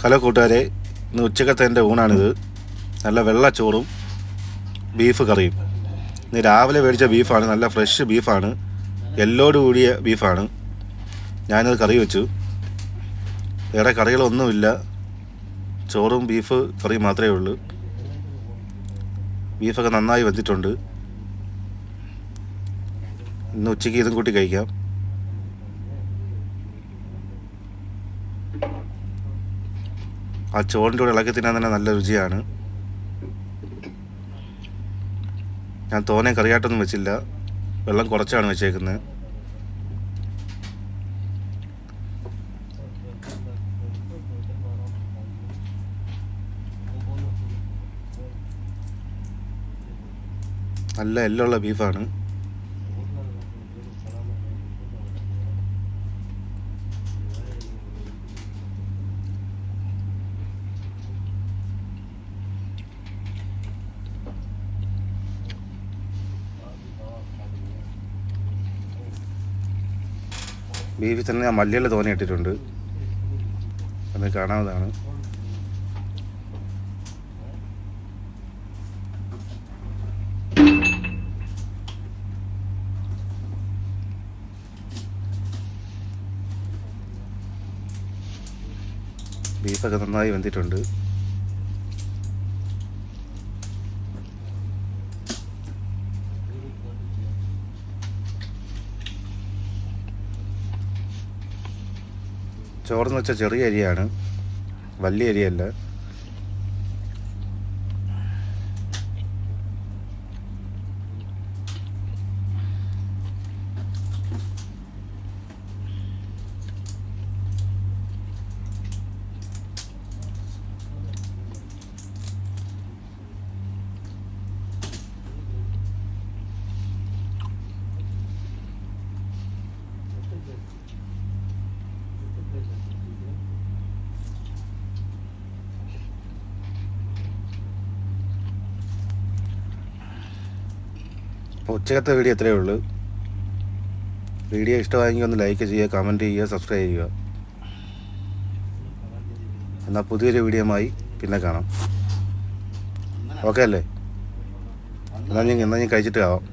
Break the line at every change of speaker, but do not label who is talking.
Hello കൂട്ടുകാരെ ഇന്ന് ഉച്ചക്കത്തെ എന്റെ ഊണാണിത്. നല്ല വെള്ളച്ചോറും ബീഫ് കറിയും. ഇന്ന് രാവിലെ മേടിച്ച ബീഫാണ് നല്ല ഫ്രഷ് ബീഫാണ് എല്ലോട് കൂടിയ ബീഫാണ്. ഞാനത് കറി വെച്ചു. വേറെ കറികളൊന്നുമില്ല. ചോറും ബീഫ് കറിയും മാത്രമേ ഉള്ളൂ. ബീഫൊക്കെ നന്നായി വെന്തിട്ടുണ്ട്. ഇന്ന് ഉച്ചയ്ക്ക് ഇതും കൂട്ടി കഴിക്കാം. ആ ചോറിന്റെ കൂടെ ഇളക്കി തിന്നാൻ തന്നെ നല്ല രുചിയാണ്. ഞാൻ തോനെ കറിയായിട്ടൊന്നും വെച്ചില്ല. വെള്ളം കുറച്ചാണ് വെച്ചേക്കുന്നത്. നല്ല എല്ലുള്ള ബീഫാണ്. ബീഫിൽ തന്നെ ഞാൻ മല്ലിയില തോനെ ഇട്ടിട്ടുണ്ട്. അത് കാണാവുന്നതാണ്. ബീഫൊക്കെ നന്നായി വെന്തിട്ടുണ്ട്. ചോറെന്ന് വെച്ചാൽ ചെറിയ അരിയാണ്. വലിയ അരിയല്ല. ഉച്ചക്കത്തെ വീഡിയോ ഇത്രയേ ഉള്ളൂ. വീഡിയോ ഇഷ്ടമായെങ്കിൽ ഒന്ന് ലൈക്ക് ചെയ്യുക കമന്റ് ചെയ്യുക സബ്സ്ക്രൈബ് ചെയ്യുക. എന്നാൽ പുതിയൊരു വീഡിയോയുമായി പിന്നെ കാണാം. ഓക്കെ അല്ലേ? എന്നാൽ ഞാൻ എന്നാൽ ഞാൻ കഴിച്ചിട്ട് ആവാം.